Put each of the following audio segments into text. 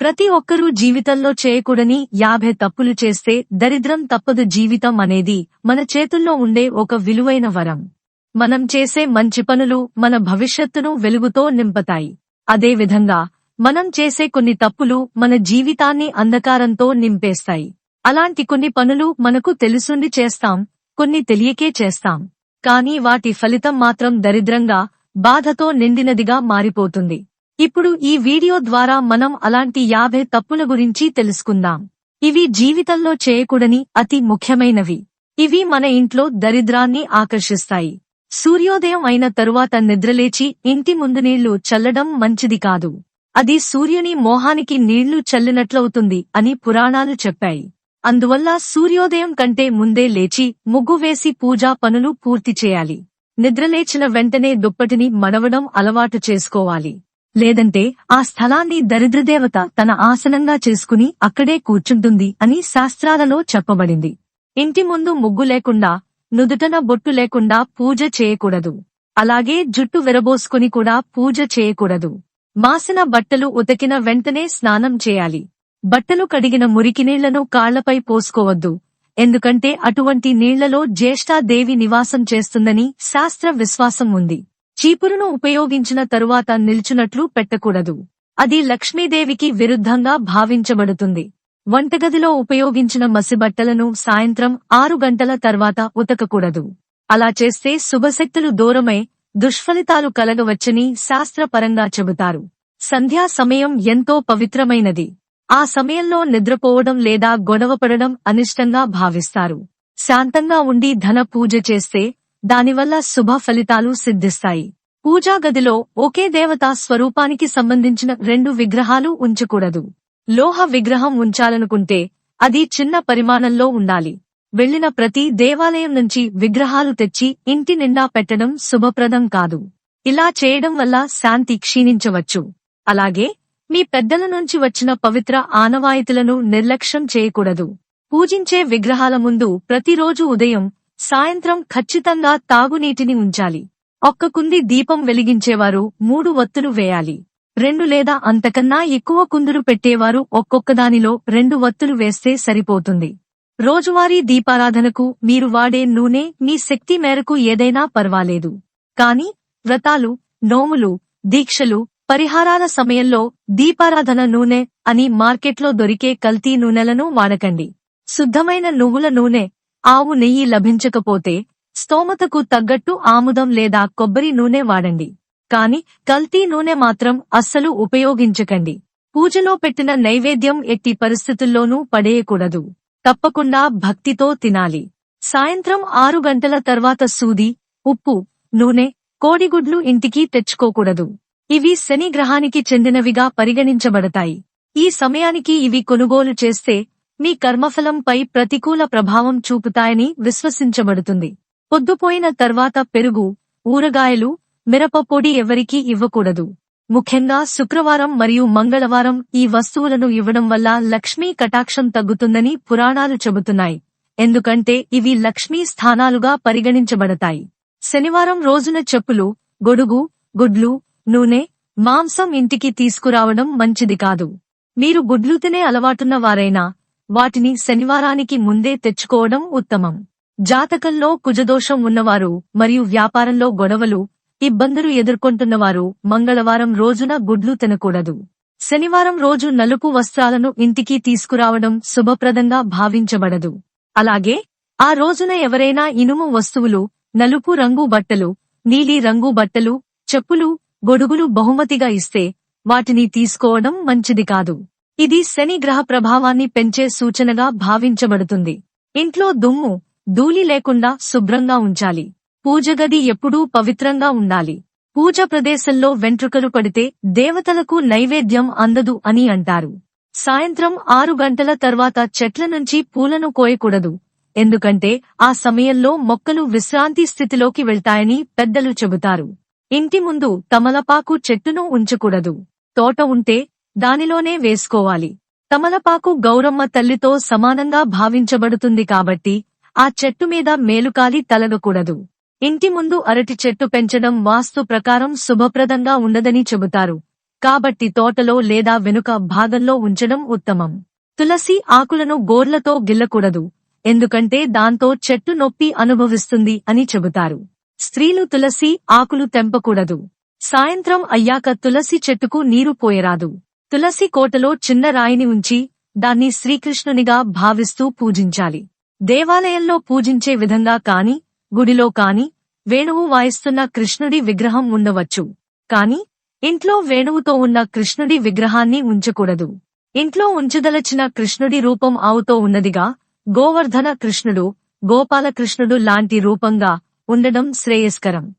ప్రతి ఒక్కరూ జీవితంలో చేయకూడని యాభై తప్పులు చేస్తే దరిద్రం తప్పదు జీవితం అనేది మన చేతుల్లో ఉండే ఒక విలువైన వరం. మనం చేసే మంచి పనులు మన భవిష్యత్తును వెలుగుతో నింపతాయి. అదేవిధంగా మనం చేసే కొన్ని తప్పులు మన జీవితాన్ని అంధకారంతో నింపేస్తాయి. అలాంటి కొన్ని పనులు మనకు తెలుసుండి చేస్తాం కొన్ని తెలియకే చేస్తాం. కానీ వాటి ఫలితం మాత్రం దరిద్రంగా బాధతో నిండినదిగా మారిపోతుంది. ఇప్పుడు ఈ వీడియో ద్వారా మనం అలాంటి యాభై తప్పుల గురించి తెలుసుకుందాం. ఇవి జీవితంలో చేయకూడని అతి ముఖ్యమైనవి. ఇవి మన ఇంట్లో దరిద్రాన్ని ఆకర్షిస్తాయి. సూర్యోదయం అయిన తరువాత నిద్రలేచి ఇంటి ముందు నీళ్ళు చల్లడం మంచిది కాదు. అది సూర్యుని మోహానికి నీళ్ళు చల్లినట్లవుతుంది అని పురాణాలు చెప్పాయి. అందువల్ల సూర్యోదయం కంటే ముందే లేచి ముగ్గు వేసి పూజా పనులు పూర్తి చేయాలి. నిద్రలేచిన వెంటనే దుప్పటిని మడవడం అలవాటు చేసుకోవాలి. లేదంటే ఆ స్థలాన్ని దరిద్రదేవత తన ఆసనంగా చేసుకుని అక్కడే కూర్చుంటుంది అని శాస్త్రాలలో చెప్పబడింది. ఇంటి ముందు ముగ్గు లేకుండా నుదుటన బొట్టు లేకుండా పూజ చేయకూడదు. అలాగే జుట్టు విరబోసుకుని కూడా పూజ చేయకూడదు. మాసిన బట్టలు ఉతకిన వెంటనే స్నానం చేయాలి. బట్టలు కడిగిన మురికి నీళ్ళను కాళ్ళపై పోసుకోవద్దు. ఎందుకంటే అటువంటి నీళ్ళలో జ్యేష్ఠాదేవి నివాసం చేస్తుందని శాస్త్ర విశ్వాసం ఉంది. చీపురును ఉపయోగించిన తరువాత నిల్చునట్లు పెట్టకూడదు. అది లక్ష్మీదేవికి విరుద్ధంగా భావించబడుతుంది. వంటగదిలో ఉపయోగించిన మసిబట్టలను సాయంత్రం ఆరు గంటల తర్వాత ఉతకకూడదు. అలా చేస్తే శుభశక్తులు దూరమై దుష్ఫలితాలు కలగవచ్చని శాస్త్రపరంగా చెబుతారు. సంధ్యా సమయం ఎంతో పవిత్రమైనది. ఆ సమయంలో నిద్రపోవడం లేదా గొడవపడడం అనిష్టంగా భావిస్తారు. శాంతంగా ఉండి ధన పూజ చేస్తే దానివల్ల శుభ ఫలితాలు సిద్ధిస్తాయి. పూజా గదిలో ఒకే దేవతా స్వరూపానికి సంబంధించిన రెండు విగ్రహాలు ఉంచకూడదు. లోహ విగ్రహం ఉంచాలనుకుంటే అది చిన్న పరిమాణంలో ఉండాలి. వెళ్ళిన ప్రతి దేవాలయం నుంచి విగ్రహాలు తెచ్చి ఇంటి నిండా పెట్టడం శుభప్రదం కాదు. ఇలా చేయడం వల్ల శాంతి క్షీణించవచ్చు. అలాగే మీ పెద్దల నుంచి వచ్చిన పవిత్ర ఆనవాయితులను నిర్లక్ష్యం చేయకూడదు. పూజించే విగ్రహాల ముందు ప్రతిరోజు ఉదయం సాయంత్రం ఖచ్చితంగా తాగునీటిని ఉంచాలి. ఒక్క కుంది దీపం వెలిగించేవారు మూడు వత్తులు వేయాలి. రెండు లేదా అంతకన్నా ఎక్కువ కుందులు పెట్టేవారు ఒక్కొక్కదానిలో రెండు వత్తులు వేస్తే సరిపోతుంది. రోజువారీ దీపారాధనకు మీరు వాడే నూనె మీ శక్తి మేరకు ఏదైనా పర్వాలేదు. కాని వ్రతాలు నోములు దీక్షలు పరిహారాల సమయంలో దీపారాధన నూనె అని మార్కెట్లో దొరికే కల్తీ నూనెలను వాడకండి. శుద్ధమైన నువ్వుల నూనె ఆవు నెయ్యి లభించకపోతే స్తోమతకు తగ్గట్టు ఆముదం లేదా కొబ్బరి నూనె వాడండి. కాని కల్తీ నూనె మాత్రం అస్సలు ఉపయోగించకండి. పూజలో పెట్టిన నైవేద్యం ఎట్టి పరిస్థితుల్లోనూ పడేయకూడదు. తప్పకుండా భక్తితో తినాలి. సాయంత్రం ఆరు గంటల తర్వాత సూది ఉప్పు నూనె కోడిగుడ్లు ఇంటికి తెచ్చుకోకూడదు. ఇవి శని గ్రహానికి చెందినవిగా పరిగణించబడతాయి. ఈ సమయానికి ఇవి కొనుగోలు చేస్తే మీ కర్మఫలంపై ప్రతికూల ప్రభావం చూపుతాయని విశ్వసించబడుతుంది. పొద్దుపోయిన తర్వాత పెరుగు ఊరగాయలు మిరప పొడి ఎవరికీ ఇవ్వకూడదు. ముఖ్యంగా శుక్రవారం మరియు మంగళవారం ఈ వస్తువులను ఇవ్వడం వల్ల లక్ష్మీ కటాక్షం తగ్గుతుందని పురాణాలు చెబుతున్నాయి. ఎందుకంటే ఇవి లక్ష్మీ స్థానాలుగా పరిగణించబడతాయి. శనివారం రోజున చెప్పులు గొడుగు గుడ్లు నూనె మాంసం ఇంటికి తీసుకురావడం మంచిది కాదు. మీరు గుడ్లు తినే అలవాటున్న వారైనా వాటిని శనివారానికి ముందే తెచ్చుకోవడం ఉత్తమం. జాతకంలో కుజదోషం ఉన్నవారు మరియు వ్యాపారంలో గొడవలు ఇబ్బందులు ఎదుర్కొంటున్నవారు మంగళవారం రోజున గుడ్లు తినకూడదు. శనివారం రోజు నలుపు వస్త్రాలను ఇంటికి తీసుకురావడం శుభప్రదంగా భావించబడదు. అలాగే ఆ రోజున ఎవరైనా ఇనుము వస్తువులు నలుపు రంగు బట్టలు నీలి రంగు బట్టలు చెప్పులు గొడుగులు బహుమతిగా ఇస్తే వాటిని తీసుకోవడం మంచిది కాదు. ఇది శని గ్రహ ప్రభావాన్ని పెంచే సూచనగా భావించబడుతుంది. ఇంట్లో దుమ్ము ధూళి లేకుండా శుభ్రంగా ఉంచాలి. పూజగది ఎప్పుడూ పవిత్రంగా ఉండాలి. పూజ ప్రదేశంలో వెంట్రుకలు పడితే దేవతలకు నైవేద్యం అందదు అని అంటారు. సాయంత్రం ఆరు గంటల తర్వాత చెట్ల నుంచి పూలను కోయకూడదు. ఎందుకంటే ఆ సమయంలో మొక్కలు విశ్రాంతి స్థితిలోకి వెళ్తాయని పెద్దలు చెబుతారు. ఇంటి ముందు తమలపాకు చెట్టును ఉంచకూడదు. తోట ఉంటే దానిలోనే వేసుకోవాలి. తమలపాకు గౌరమ్మ తల్లితో సమానంగా భావించబడుతుంది కాబట్టి ఆ చెట్టు మీద మేలుకాలి తలగకూడదు ఇంటి ముందు అరటి చెట్టు పెంచడం వాస్తు ప్రకారం శుభప్రదంగా ఉండదని చెబుతారు. కాబట్టి తోటలో లేదా వెనుక భాగంలో ఉంచడం ఉత్తమం. తులసి ఆకులను గోర్లతో గిల్లకూడదు. ఎందుకంటే దాంతో చెట్టు నొప్పి అనుభవిస్తుంది అని చెబుతారు. స్త్రీలు తులసి ఆకులు తెంపకూడదు. సాయంత్రం అయ్యాక తులసి చెట్టుకు నీరు పోయరాదు. తులసి కోటలో చిన్న రాయిని ఉంచి దాన్ని శ్రీకృష్ణునిగా భావిస్తూ పూజించాలి. దేవాలయంలో పూజించే విధంగా కాని గుడిలో కాని వేణువు వాయిస్తున్న కృష్ణుడి విగ్రహం ఉండవచ్చు. కాని ఇంట్లో వేణువుతో ఉన్న కృష్ణుడి విగ్రహాన్ని ఉంచకూడదు. ఇంట్లో ఉంచదలచిన కృష్ణుడి రూపం ఆవుతో ఉన్నదిగా గోవర్ధన కృష్ణుడు గోపాలకృష్ణుడు లాంటి రూపంగా ఉండడం శ్రేయస్కరం.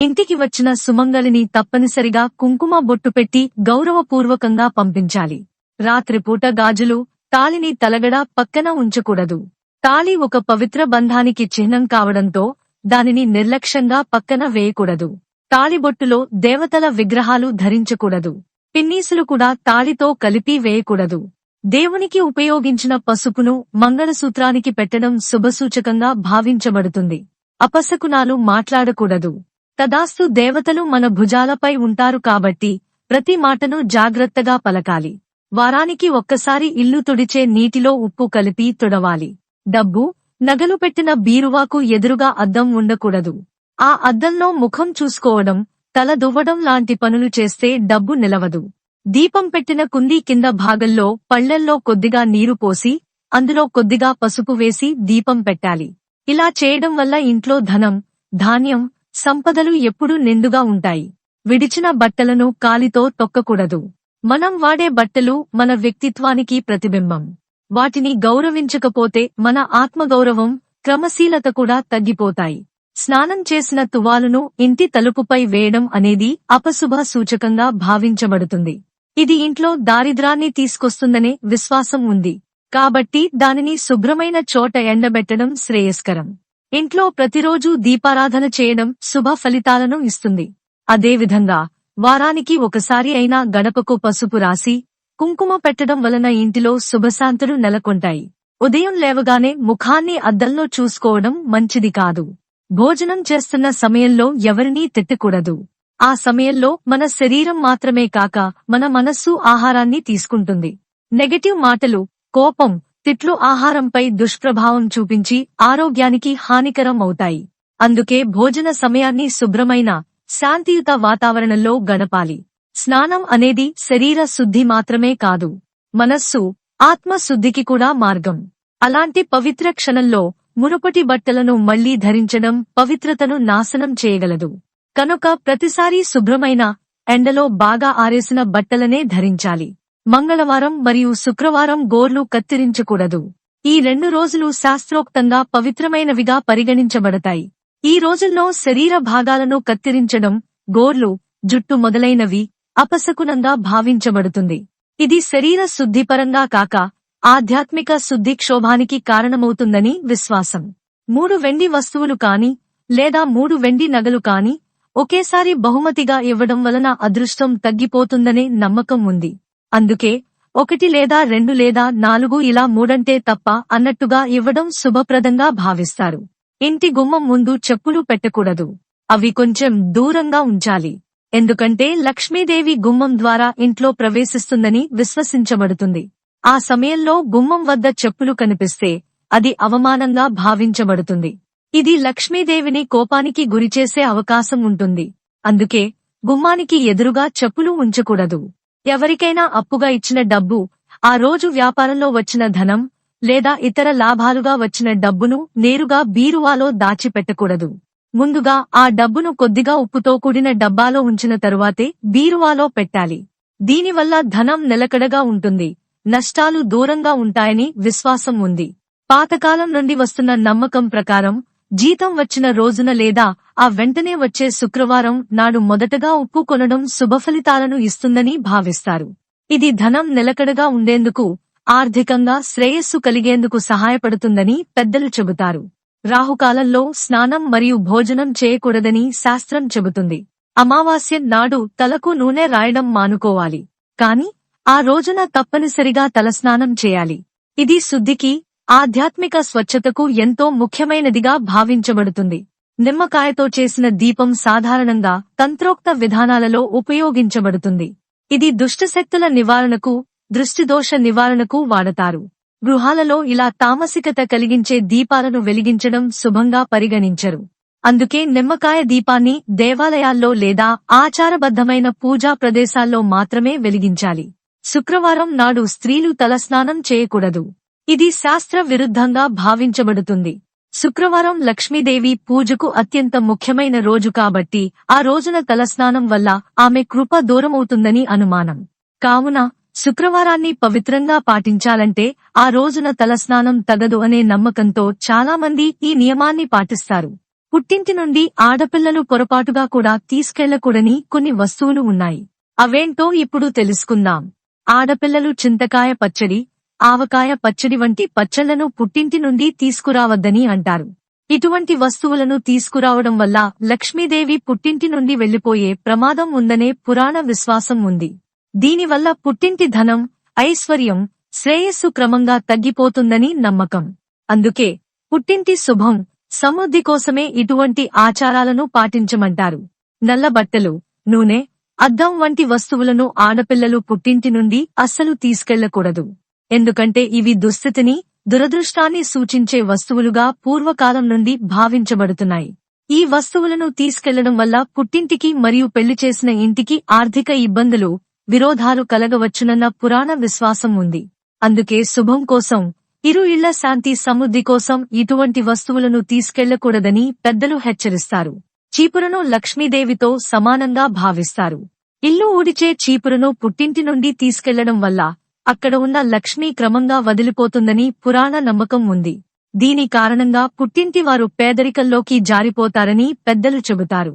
ఇంటికి వచ్చిన సుమంగళిని తప్పనిసరిగా కుంకుమ బొట్టు పెట్టి గౌరవపూర్వకంగా పంపించాలి. రాత్రిపూట గాజులు తాళిని తలగడ పక్కన ఉంచకూడదు. తాళి ఒక పవిత్ర బంధానికి చిహ్నం కావడంతో దానిని నిర్లక్ష్యంగా పక్కన వేయకూడదు. తాళిబొట్టులో దేవతల విగ్రహాలు ధరించకూడదు. పిన్నీసులు కూడా తాళితో కలిపి వేయకూడదు. దేవునికి ఉపయోగించిన పసుపును మంగళసూత్రానికి పెట్టడం శుభసూచకంగా భావించబడుతుంది. అపశకునాలు మాట్లాడకూడదు. తదాస్తు దేవతలు మన భుజాలపై ఉంటారు కాబట్టి ప్రతి మాటను జాగ్రత్తగా పలకాలి. వారానికి ఒక్కసారి ఇల్లు తుడిచే నీటిలో ఉప్పు కలిపి తుడవాలి. డబ్బు నగలు పెట్టిన బీరువాకు ఎదురుగా అద్దం ఉండకూడదు. ఆ అద్దంలో ముఖం చూసుకోవడం తల దువ్వడం లాంటి పనులు చేస్తే డబ్బు నిలవదు. దీపం పెట్టిన కుందీ కింద భాగంలో పళ్ళెల్లో కొద్దిగా నీరు పోసి అందులో కొద్దిగా పసుపు వేసి దీపం పెట్టాలి. ఇలా చేయడం వల్ల ఇంట్లో ధనం ధాన్యం సంపదలు ఎప్పుడూ నిండుగా ఉంటాయి. విడిచిన బట్టలను కాలితో తొక్కకూడదు. మనం వాడే బట్టలు మన వ్యక్తిత్వానికి ప్రతిబింబం. వాటిని గౌరవించకపోతే మన ఆత్మగౌరవం క్రమశీలత కూడా తగ్గిపోతాయి. స్నానం చేసిన తువాలును ఇంటి తలుపుపై వేయడం అనేది అపశుభ సూచకంగా భావించబడుతుంది. ఇది ఇంట్లో దారిద్రాన్ని తీసుకొస్తుందనే విశ్వాసం ఉంది. కాబట్టి దానిని శుభ్రమైన చోట ఎండబెట్టడం శ్రేయస్కరం. ఇంట్లో ప్రతిరోజూ దీపారాధన చేయడం శుభ ఫలితాలను ఇస్తుంది. అదేవిధంగా వారానికి ఒకసారి అయినా గడపకు పసుపు రాసి కుంకుమ పెట్టడం వలన ఇంటిలో శుభశాంతులు నెలకొంటాయి. ఉదయం లేవగానే ముఖాన్ని అద్దంలో చూసుకోవడం మంచిది కాదు. భోజనం చేస్తున్న సమయంలో ఎవరినీ తిట్టకూడదు. ఆ సమయంలో మన శరీరం మాత్రమే కాక మన మనస్సు ఆహారాన్ని తీసుకుంటుంది. నెగటివ్ మాటలు కోపం తిట్లు ఆహారంపై దుష్ప్రభావం చూపించి ఆరోగ్యానికి హానికరం అవుతాయి. అందుకే భోజన సమయాన్ని శుభ్రమైన శాంతియుత వాతావరణంలో గడపాలి. స్నానం అనేది శరీర శుద్ధి మాత్రమే కాదు మనస్సు ఆత్మ శుద్ధికి కూడా మార్గం. అలాంటి పవిత్ర క్షణంలో మునుపటి బట్టలను మళ్ళీ ధరించడం పవిత్రతను నాశనం చేయగలదు. కనుక ప్రతిసారీ శుభ్రమైన ఎండలో బాగా ఆరేసిన బట్టలనే ధరించాలి. మంగళవారం మరియు శుక్రవారం గోర్లు కత్తిరించకూడదు. ఈ రెండు రోజులు శాస్త్రోక్తంగా పవిత్రమైనవిగా పరిగణించబడతాయి. ఈ రోజుల్లో శరీర భాగాలను కత్తిరించడం గోర్లు జుట్టు మొదలైనవి అపశకునంగా భావించబడుతుంది. ఇది శరీర శుద్ధిపరంగా కాక ఆధ్యాత్మిక శుద్ధి క్షోభానికి కారణమవుతుందని విశ్వాసం. మూడు వెండి వస్తువులు కాని లేదా మూడు వెండి నగలు కాని ఒకేసారి బహుమతిగా ఇవ్వడం వలన అదృష్టం తగ్గిపోతుందనే నమ్మకం ఉంది. అందుకే ఒకటి లేదా రెండు లేదా నాలుగు ఇలా మూడంటే తప్ప అన్నట్టుగా ఇవ్వడం శుభప్రదంగా భావిస్తారు. ఇంటి గుమ్మం ముందు చెప్పులు పెట్టకూడదు. అవి కొంచెం దూరంగా ఉంచాలి. ఎందుకంటే లక్ష్మీదేవి గుమ్మం ద్వారా ఇంట్లో ప్రవేశిస్తుందని విశ్వసించబడుతుంది. ఆ సమయంలో గుమ్మం వద్ద చెప్పులు కనిపిస్తే అది అవమానంగా భావించబడుతుంది. ఇది లక్ష్మీదేవిని కోపానికి గురిచేసే అవకాశం ఉంటుంది. అందుకే గుమ్మానికి ఎదురుగా చెప్పులు ఉంచకూడదు. ఎవరికైనా అప్పుగా ఇచ్చిన డబ్బు ఆ రోజు వ్యాపారంలో వచ్చిన ధనం లేదా ఇతర లాభాలుగా వచ్చిన డబ్బును నేరుగా బీరువాలో దాచిపెట్టకూడదు. ముందుగా ఆ డబ్బును కొద్దిగా ఉప్పుతో కూడిన డబ్బాలో ఉంచిన తరువాతే బీరువాలో పెట్టాలి. దీనివల్ల ధనం నిలకడగా ఉంటుంది నష్టాలు దూరంగా ఉంటాయని విశ్వాసం ఉంది. పాతకాలం నుండి వస్తున్న నమ్మకం ప్రకారం జీతం వచ్చిన రోజున లేదా ఆ వెంటనే వచ్చే శుక్రవారం నాడు మొదటగా ఉప్పు కొనడం శుభఫలితాలను ఇస్తుందని భావిస్తారు. ఇది ధనం నిలకడగా ఉండేందుకు ఆర్థికంగా శ్రేయస్సు కలిగేందుకు సహాయపడుతుందని పెద్దలు చెబుతారు. రాహుకాలంలో స్నానం మరియు భోజనం చేయకూడదని శాస్త్రం చెబుతుంది. అమావాస్య నాడు తలకు నూనె రాయడం మానుకోవాలి. కాని ఆ రోజున తప్పనిసరిగా తలస్నానం చేయాలి. ఇది శుద్ధికి ఆధ్యాత్మిక స్వచ్ఛతకు ఎంతో ముఖ్యమైనదిగా భావించబడుతుంది. నిమ్మకాయతో చేసిన దీపం సాధారణంగా తంత్రోక్త విధానాలలో ఉపయోగించబడుతుంది. ఇది దుష్టశక్తుల నివారణకు దృష్టిదోష నివారణకు వాడతారు. గృహాలలో ఇలా తామసికత కలిగించే దీపాలను వెలిగించడం శుభంగా పరిగణించరు. అందుకే నిమ్మకాయ దీపాన్ని దేవాలయాల్లో లేదా ఆచారబద్ధమైన పూజా ప్రదేశాల్లో మాత్రమే వెలిగించాలి. శుక్రవారం నాడు స్త్రీలు తలస్నానం చేయకూడదు. ఇది శాస్త్ర విరుద్ధంగా భావించబడుతుంది. శుక్రవారం లక్ష్మీదేవి పూజకు అత్యంత ముఖ్యమైన రోజు కాబట్టి ఆ రోజున తలస్నానం వల్ల ఆమె కృప దూరమవుతుందని అనుమానం. కావున శుక్రవారాన్ని పవిత్రంగా పాటించాలంటే ఆ రోజున తలస్నానం తగదు అనే నమ్మకంతో చాలామంది ఈ నియమాన్ని పాటిస్తారు. పుట్టింటి నుండి ఆడపిల్లలు పొరపాటుగా కూడా తీసుకెళ్ళకూడని కొన్ని వస్తువులు ఉన్నాయి. అవేంటో ఇప్పుడు తెలుసుకుందాం. ఆడపిల్లలు చింతకాయ పచ్చడి ఆవకాయ పచ్చడి వంటి పచ్చళ్ళను పుట్టింటి నుండి తీసుకురావద్దని అంటారు. ఇటువంటి వస్తువులను తీసుకురావడం వల్ల లక్ష్మీదేవి పుట్టింటి నుండి వెళ్ళిపోయే ప్రమాదం ఉందనే పురాణ విశ్వాసం ఉంది. దీనివల్ల పుట్టింటి ధనం ఐశ్వర్యం శ్రేయస్సు క్రమంగా తగ్గిపోతుందని నమ్మకం. అందుకే పుట్టింటి శుభం సమృద్ధి కోసమే ఇటువంటి ఆచారాలను పాటించమంటారు. నల్ల బట్టలు నూనె అద్దం వంటి వస్తువులను ఆడపిల్లలు పుట్టింటి నుండి అస్సలు తీసుకెళ్ళకూడదు. ఎందుకంటే ఇవి దుస్థితిని దురదృష్టాన్ని సూచించే వస్తువులుగా పూర్వకాలం నుండి భావించబడుతున్నాయి. ఈ వస్తువులను తీసుకెళ్ళడం వల్ల పుట్టింటికి మరియు పెళ్ళి చేసిన ఇంటికి ఆర్థిక ఇబ్బందులు విరోధాలు కలగవచ్చునన్న పురాణ విశ్వాసం ఉంది. అందుకే శుభం కోసం ఇరు ఇళ్ళ శాంతి సమృద్ధి కోసం ఇటువంటి వస్తువులను తీసుకెళ్ళకూడదని పెద్దలు హెచ్చరిస్తారు. చీపురును లక్ష్మీదేవితో సమానంగా భావిస్తారు. ఇల్లు ఊడిచే చీపురును పుట్టింటి నుండి తీసుకెళ్ళడం వల్ల అక్కడ ఉన్న లక్ష్మీ క్రమంగా వదిలిపోతుందని పురాణ నమ్మకం ఉంది. దీని కారణంగా పుట్టింటి వారు పేదరికంలోకి జారిపోతారని పెద్దలు చెబుతారు.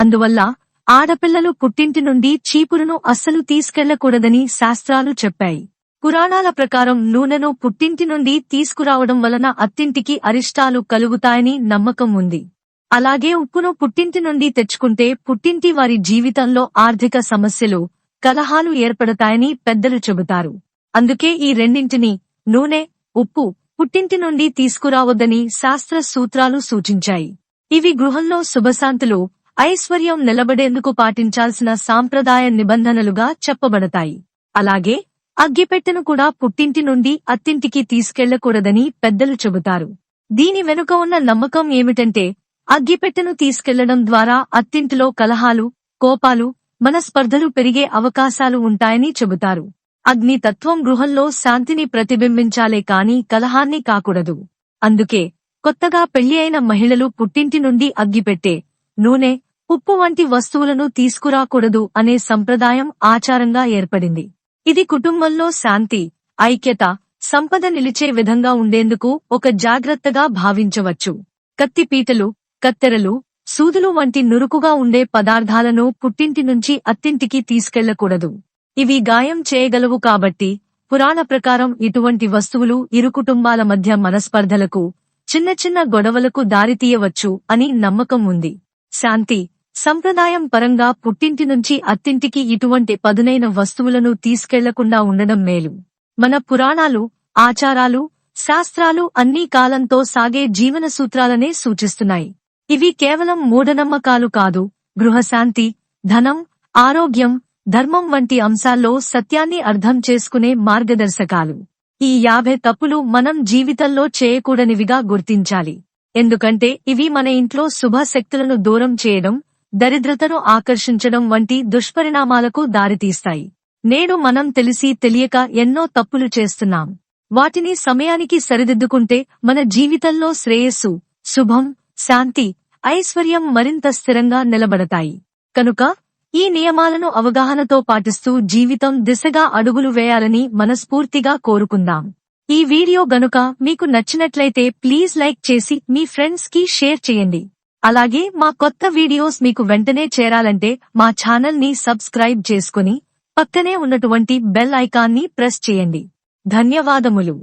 అందువల్ల ఆడపిల్లలు పుట్టింటి నుండి చీపురును అస్సలు తీసుకెళ్ళకూడదని శాస్త్రాలు చెప్పాయి. పురాణాల ప్రకారం నూనెను పుట్టింటి నుండి తీసుకురావడం వలన అత్తింటికి అరిష్టాలు కలుగుతాయని నమ్మకం ఉంది. అలాగే ఉప్పును పుట్టింటి నుండి తెచ్చుకుంటే పుట్టింటి వారి జీవితంలో ఆర్థిక సమస్యలు కలహాలు ఏర్పడతాయని పెద్దలు చెబుతారు. అందుకే ఈ రెండింటిని నూనె ఉప్పు పుట్టింటి నుండి తీసుకురావద్దని శాస్త్ర సూత్రాలు సూచించాయి. ఇవి గృహంలో శుభశాంతులు ఐశ్వర్యం నిలబడేందుకు పాటించాల్సిన సాంప్రదాయ నిబంధనలుగా చెప్పబడతాయి. అలాగే అగ్గిపెట్టెను కూడా పుట్టింటి నుండి అత్తింటికి తీసుకెళ్ళకూడదని పెద్దలు చెబుతారు. దీని వెనుక ఉన్న నమ్మకం ఏమిటంటే అగ్గిపెట్టెను తీసుకెళ్ళడం ద్వారా అత్తింటిలో కలహాలు కోపాలు మన స్పర్ధలు పెరిగే అవకాశాలు ఉంటాయని చెబుతారు. అగ్ని తత్వం గృహంలో శాంతిని ప్రతిబింబించాలే కాని కలహాన్ని కాకూడదు. అందుకే కొత్తగా పెళ్ళి అయిన మహిళలు పుట్టింటి నుండి అగ్గిపెట్టే నూనె ఉప్పు వంటి వస్తువులను తీసుకురాకూడదు అనే సంప్రదాయం ఆచారంగా ఏర్పడింది. ఇది కుటుంబంలో శాంతి ఐక్యత సంపద నిలిచే విధంగా ఉండేందుకు ఒక జాగ్రత్తగా భావించవచ్చు. కత్తిపీటలు కత్తెరలు సూదులు వంటి నురుకుగా ఉండే పదార్థాలను పుట్టింటి నుంచి అత్తింటికి తీసుకెళ్ళకూడదు. ఇవి గాయం చేయగలవు కాబట్టి పురాణ ప్రకారం ఇటువంటి వస్తువులు ఇరు కుటుంబాల మధ్య మనస్పర్ధలకు చిన్న చిన్న గొడవలకు దారితీయవచ్చు అని నమ్మకం ఉంది. శాంతి సంప్రదాయం పరంగా పుట్టింటి నుంచి అత్తింటికి ఇటువంటి పదునైన వస్తువులను తీసుకెళ్ళకుండా ఉండడం మేలు. మన పురాణాలు ఆచారాలు శాస్త్రాలు అన్నీ కాలంతో సాగే జీవన సూత్రాలనే సూచిస్తున్నాయి. ఇవి కేవలం మూఢనమ్మకాలు కాదు. గృహశాంతి ధనం ఆరోగ్యం ధర్మం వంటి అంశాల్లో సత్యాన్ని అర్థం చేసుకునే మార్గదర్శకాలు. ఈ యాభై తప్పులు మనం జీవితంలో చేయకూడనివిగా గుర్తించాలి. ఎందుకంటే ఇవి మన ఇంట్లో శుభ శక్తులను దూరం చేయడం దరిద్రతను ఆకర్షించడం వంటి దుష్పరిణామాలకు దారితీస్తాయి. నేడు మనం తెలిసి తెలియక ఎన్నో తప్పులు చేస్తున్నాం. వాటిని సమయానికి సరిదిద్దుకుంటే మన జీవితంలో శ్రేయస్సు శుభం శాంతి ఐశ్వర్యం మరింత స్థిరంగా నిలబడతాయి. కనుక ఈ నియమాలను అవగాహనతో పాటిస్తూ జీవితం దిశగా అడుగులు వేయాలని మనస్ఫూర్తిగా కోరుకుందాం. ఈ వీడియో గనుక మీకు నచ్చినట్లయితే ప్లీజ్ లైక్ చేసి మీ ఫ్రెండ్స్కి షేర్ చేయండి. అలాగే మా కొత్త వీడియోస్ మీకు వెంటనే చేరాలంటే మా ఛానల్ని సబ్స్క్రైబ్ చేసుకుని పక్కనే ఉన్నటువంటి బెల్ ఐకాన్ని ప్రెస్ చేయండి. ధన్యవాదములు.